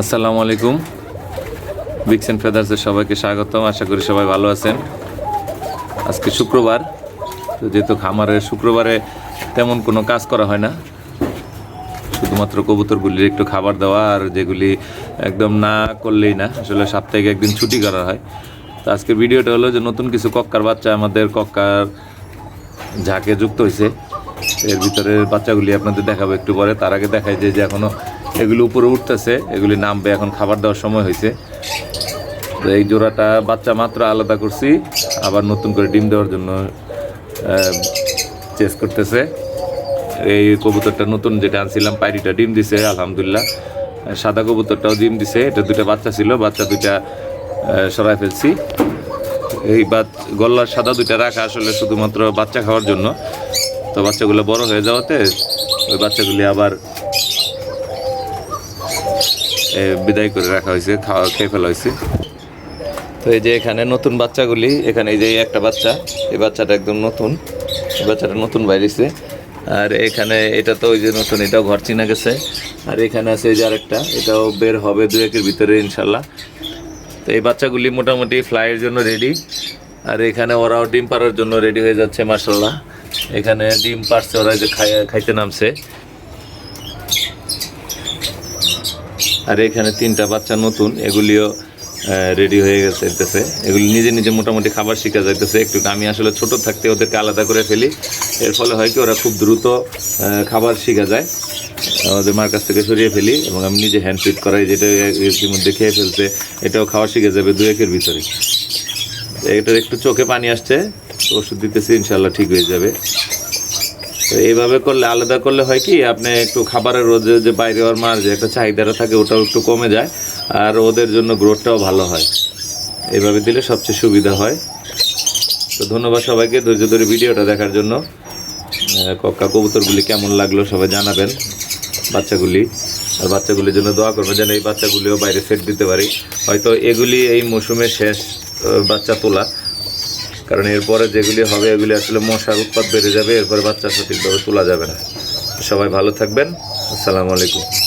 আসসালামু আলাইকুম। বিক্সেন ফেদার্সের সবাইকে স্বাগতম। আশা করি সবাই ভালো আছেন। আজকে শুক্রবার। তো যেহেতু খামারে শুক্রবারে তেমন কোনো কাজ করা হয় না। শুধুমাত্র কবুতরগুলির একটু খাবার দেওয়া আর যেগুলি একদম না করলেই না। আসলে সাপ্তাহিক একদিন ছুটি করা হয়। তো আজকের ভিডিওটা হলো যে নতুন কিছু কক্কার বাচ্চা আমাদের কক্কার ঝাঁকে যুক্ত হয়েছে। এর ভিতরে বাচ্চাগুলি আপনাদের দেখাবো একটু পরে। তার আগে দেখাই যে যে এখনও এগুলি উপরে উঠতেছে, এগুলি নামবে, এখন খাবার দেওয়ার সময় হয়েছে। তো এই জোড়াটা বাচ্চা মাত্র আলাদা করছি, আবার নতুন করে ডিম দেওয়ার জন্য চেস করতেছে। এই কবুতরটা নতুন যেটা আনছিলাম পায়রিটা ডিম দিছে, আলহামদুলিল্লাহ। সাদা কবুতরটাও ডিম দিছে, এটা দুটা বাচ্চা ছিল, বাচ্চা দুইটা সরাই ফেলছি। এই বাচ গল্লার সাদা দুইটা রাখা আসলে শুধুমাত্র বাচ্চা খাওয়ার জন্য। তো বাচ্চাগুলো বড় হয়ে যাওয়াতে ওই বাচ্চাগুলি আবার বিদায় করে রাখা হয়েছে, খাওয়া, খেয়ে ফেলা হয়েছে। তো এই যে এখানে নতুন বাচ্চাগুলি, এখানে এই যে একটা বাচ্চা, এই বাচ্চাটা একদম নতুন, এই বাচ্চাটা নতুন বাইরেছে। আর এখানে এটা তো ওই যে নতুন, এটাও ঘর চিনা গেছে। আর এখানে আছে এই যে আরেকটা, এটাও বের হবে দু একের ভিতরে, ইনশাল্লাহ। তো এই বাচ্চাগুলি মোটামুটি ফ্লাইয়ের জন্য রেডি আর এখানে ওরাও ডিম পাড়ার জন্য রেডি হয়ে যাচ্ছে মার্শাল্লাহ এখানে ডিম পারছে ওরা যে খাই খাইতে নামছে। আর এখানে তিনটা বাচ্চা নতুন, এগুলিও রেডি হয়ে গেছে এগুলি নিজে নিজে মোটামুটি খাবার শিখা যাইতেছে। একটু আমি আসলে ছোট থাকতে ওদেরকে আলাদা করে ফেলি। এর ফলে হয় কি, ওরা খুব দ্রুত খাবার শিখা যায়। আমাদের মার কাছ থেকে সরিয়ে ফেলি এবং আমি নিজে হ্যান্ড ফিট করাই, যেটা ইতিমধ্যে খেয়ে ফেলছে। এটাও খাওয়া শিখে যাবে দু একের ভিতরে। এটার একটু চোখে পানি আসছে। ওষুধ দিতেছি ইনশাল্লাহ ঠিক হয়ে যাবে। তো এইভাবে করলে, আলাদা করলে হয় কি, আপনি একটু খাবারের রোজে যে বাইরে হওয়ার মার যে একটা চাহিদাটা থাকে, ওটাও একটু কমে যায়, আর ওদের জন্য গ্রোথটাও ভালো হয়। এইভাবে দিলে সবচেয়ে সুবিধা হয়। তো ধন্যবাদ সবাইকে ধৈর্য ধরে ভিডিওটা দেখার জন্য। কক্কা কবুতরগুলি কেমন লাগল সবাই জানাবেন, বাচ্চাগুলি। আর বাচ্চাগুলির জন্য দোয়া করবেন যেন এই বাচ্চাগুলিও বাইরে সেট দিতে পারি। হয়তো এগুলি এই মৌসুমের শেষ বাচ্চা তোলা। কারণ এরপরে যেগুলি হবে, এগুলি আসলে মশার উৎপাদ বেড়ে যাবে, এরপরে বাচ্চা সঠিকভাবে তোলা যাবে না। সবাই ভালো থাকবেন। আসসালামু আলাইকুম।